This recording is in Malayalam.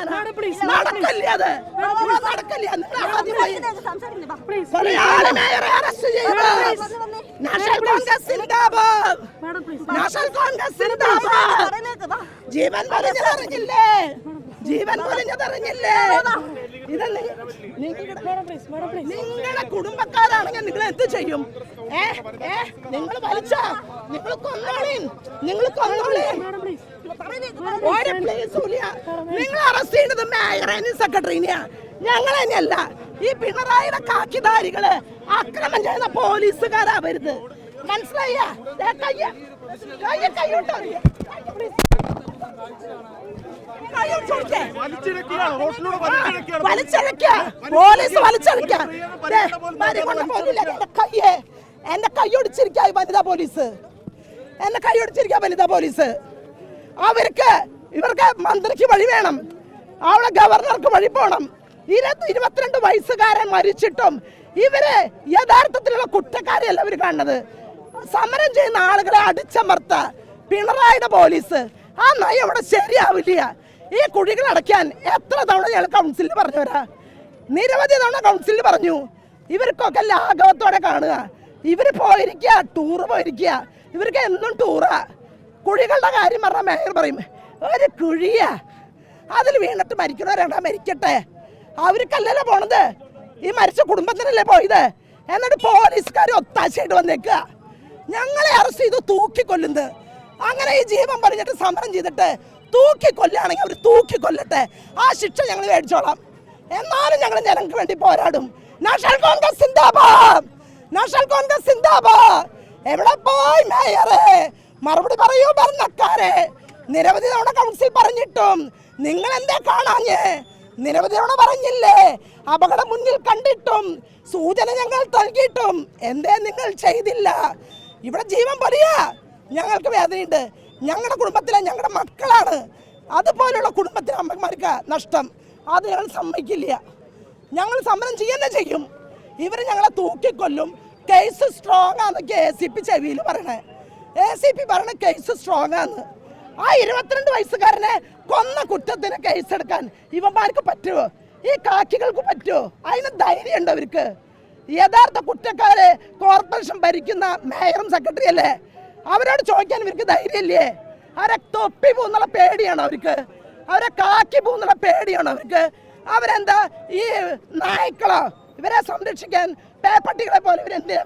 നടക്കല്ലേ അത്. അറസ്റ്റ് നാഷണൽ കോൺഗ്രസ് സിന്ദാബാദ് നാഷണൽ കോൺഗ്രസ് സിന്ദാബാദ്. ജീവൻ പൊലിഞ്ഞത് ജീവൻ പറഞ്ഞതറിഞ്ഞില്ലേ ഇതല്ലേ? നിങ്ങളുടെ കുടുംബക്കാരാണെങ്കിൽ നിങ്ങൾ എന്ത് ചെയ്യും? ഏ? ഏ? നിങ്ങൾ വലിച്ച? നിങ്ങൾ കൊന്നോളീൻ. നിങ്ങൾ കൊന്നോളീൻ. ഒരു പ്ലേസും ഇല്ല. നിങ്ങൾ അറസ്റ്റ് ചെയ്യുന്നത് മേയറേനെയും സെക്രട്ടറിനെയാ ഞങ്ങൾ തന്നെയല്ല. ഈ പിണറായിയുടെ കാക്കിധാരികൾ അക്രമം ചെയ്യുന്ന പോലീസുകാരാ വരുന്നത്. മനസ്സിലായ കയ്യ. കയ്യ കൈയോട്ടോ പോലീസ് കയ്യെ. വനിതാ പോലീസ്. എന്നെ കൈയൊടിച്ചിരിക്കാ വനിതാ പോലീസ്. അവർക്ക് ഇവർക്ക് മന്ത്രിക്ക് വഴി വേണം. അവിടെ ഗവർണർക്ക് വഴി പോകണം ഇരുപത്തി ഇരുപത്തിരണ്ട് വയസ്സുകാരൻ മരിച്ചിട്ടും ഇവർ യഥാർത്ഥത്തിലുള്ള കുറ്റക്കാരെയല്ല ഇവർ കാണുന്നത്. സമരം ചെയ്യുന്ന ആളുകളെ അടിച്ചമർത്ത പിണറായിയുടെ പോലീസ്. ആ നയം അവിടെ ശരിയാവില്ല. ഈ കുഴികൾ അടയ്ക്കാൻ എത്ര തവണ ഞങ്ങൾ കൗൺസിലിൽ പറഞ്ഞു വരാ നിരവധി തവണ കൗൺസിലിൽ പറഞ്ഞു. ഇവർക്കൊക്കെ ലാഘവത്തോടെ കാണുക. ഇവർ പോയിരിക്കുക ടൂറ് പോയിരിക്കുക. ഇവർക്ക് എന്നും ടൂറാ കുഴികളുടെ കാര്യം പറഞ്ഞാൽ മേയർ പറയും. ഒരു കുഴിയാ. അതിൽ വീണിട്ട് മരിക്കണവരാണ്ടാ മരിക്കട്ടെ. അവർക്കല്ലല്ലോ പോണത്. ഈ മരിച്ച കുടുംബത്തിനല്ലേ പോയത്? എന്നിട്ട് പോലീസുകാർ ഒത്താശയായിട്ട് വന്നേക്കുക ഞങ്ങളെ അറസ്റ്റ് ചെയ്ത് തൂക്കിക്കൊല്ലുന്നത്. അങ്ങനെ ഈ ജീവൻ പറഞ്ഞിട്ട് സമരം ചെയ്തിട്ട് തൂക്കിക്കൊല്ലുകയാണെങ്കിൽ അവർ തൂക്കിക്കൊല്ലട്ടെ. ആ ശിക്ഷ ഞങ്ങൾ മേടിച്ചോളാം. എന്നാലും ഞങ്ങൾ ജനങ്ങൾക്ക് വേണ്ടി പോരാടും. നാഷണൽ കോൺഗ്രസ് സിന്ദാബാദ്. നാഷണൽ കോൺഗ്രസ് സിന്ദാബാദ്. എവിടെ പോയി മേയറെ? മറുപടി പറയൂ ഭരണക്കാരെ. നിരവധി തവണ കൗൺസിൽ പറഞ്ഞിട്ടും നിങ്ങൾ എന്താ കാണാഞ്ഞേ? നിരവധി തവണ പറഞ്ഞില്ലേ? അപകടം മുന്നിൽ കണ്ടിട്ടും സൂചന ഞങ്ങൾ നൽകിയിട്ടും എന്തേ നിങ്ങൾ ചെയ്തില്ല? ഇവിടെ ജീവൻ പറയാ ഞങ്ങൾക്ക് വേദനയുണ്ട്. ഞങ്ങളുടെ കുടുംബത്തിലെ ഞങ്ങളുടെ മക്കളാണ്. അതുപോലുള്ള കുടുംബത്തിലെ അമ്മമാർക്ക് നഷ്ടം. അത് ഞങ്ങൾ സമ്മതിക്കില്ല. ഞങ്ങൾ സമരം ചെയ്യുന്ന ചെയ്യും. ഇവർ ഞങ്ങളെ തൂക്കിക്കൊല്ലും. കേസ് സ്ട്രോങ് ആണെന്നൊക്കെ എ സി പി ചെവിയിൽ പറയണേ. എ സി പി പറയണ കേസ് സ്ട്രോങ് ആണ് ആ ഇരുപത്തിരണ്ട് വയസ്സുകാരനെ കൊന്ന കുറ്റത്തിന് കേസെടുക്കാൻ ഇവന്മാർക്ക് പറ്റുമോ ഈ കാക്കികൾക്ക് പറ്റുമോ അതിന് ധൈര്യം ഉണ്ട് അവർക്ക് യഥാർത്ഥ കുറ്റക്കാരെ കോർപ്പറേഷൻ ഭരിക്കുന്ന മേയറും സെക്രട്ടറി അല്ലേ? അവരോട് ചോദിക്കാൻ ഇവർക്ക് ധൈര്യമില്ലേ? അവരെ തൊപ്പി പോകുന്നുള്ള പേടിയാണ് അവർക്ക്? അവരെ കാക്കി പോകുന്നുള്ള പേടിയാണ് അവർക്ക്? അവരെന്താ ഈ നായ്ക്കളോ? ഇവരെ സംരക്ഷിക്കാൻ പേപ്പട്ടികളെ പോലെ ഇവരെന്തിനാ